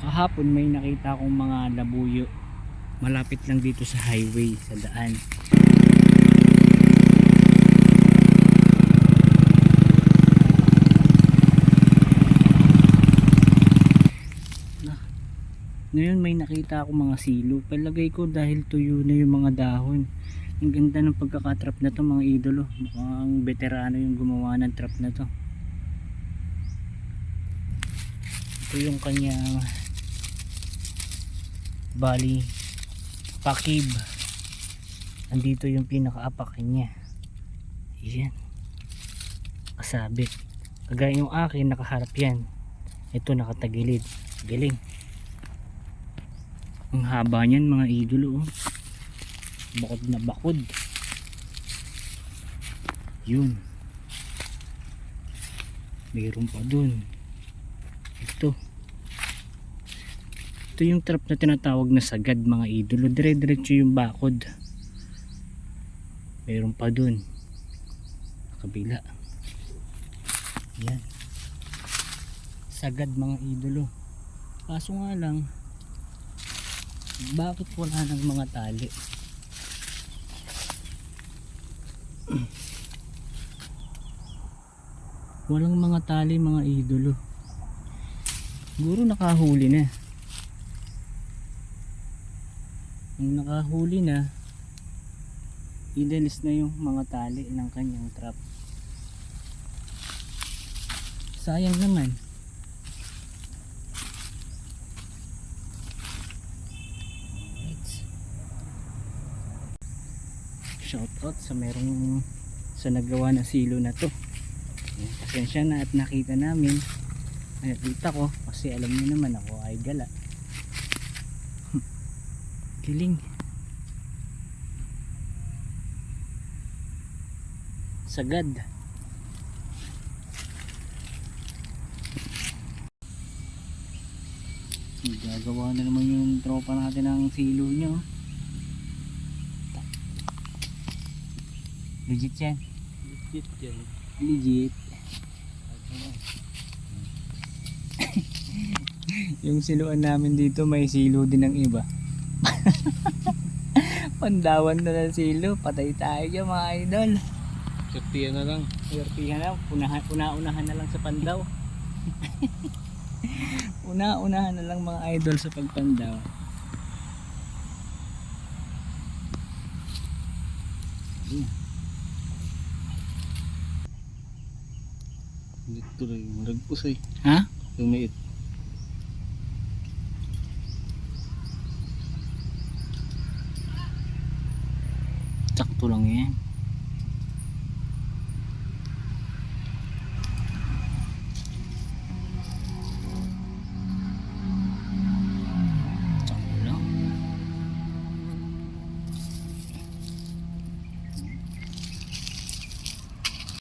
kahapon may nakita akong mga labuyo malapit lang dito sa highway sa daan. Na- ngayon may nakita ako mga silo. Palagay ko dahil tuyo na yung mga dahon. Ang ganda ng pagkakatrap na to mga idolo. Mukhang veterano yung gumawa ng trap na to. Ito yung kanyang bali pakib. Andito yung pinakaapakan niya. Yan kasabit kagaya yung akin nakaharap yan. Ito nakatagilid. Galing. Ang haba niyan mga idolo oh. bakod na bakod. Yun. Mayroon pa dun. Ito ito yung trap na tinatawag na sagad mga idolo. Dire diretso yung bakod. Mayroon pa dun. Kabila yan sagad mga idolo. Kaso nga lang bakit wala ng mga tali? Walang mga tali mga idolo. Siguro nakahuli na nung nakahuli na idalis na yung mga tali ng kanyang trap sayang naman. Alright. shout out sa merong sa nagawa na silo na to. Pasensya na at nakita namin. Nakita ko kasi alam niyo naman ako ay gala Galing. Sagad. Gagawa na naman yung tropa natin ng silo nyo. Legit yan. Legit yan. Legit. yung siluan namin dito may silo din ng iba. Pandawan na ng silo. Patay tayo dyan mga idol. Sertiyan na lang. Iwartihan na. Unahan, una-unahan na lang sa pandaw. Una-unahan na lang mga idol sa pagpandaw. Lang yung nagpus ay. Ha? Lumiit. Sakto lang yan.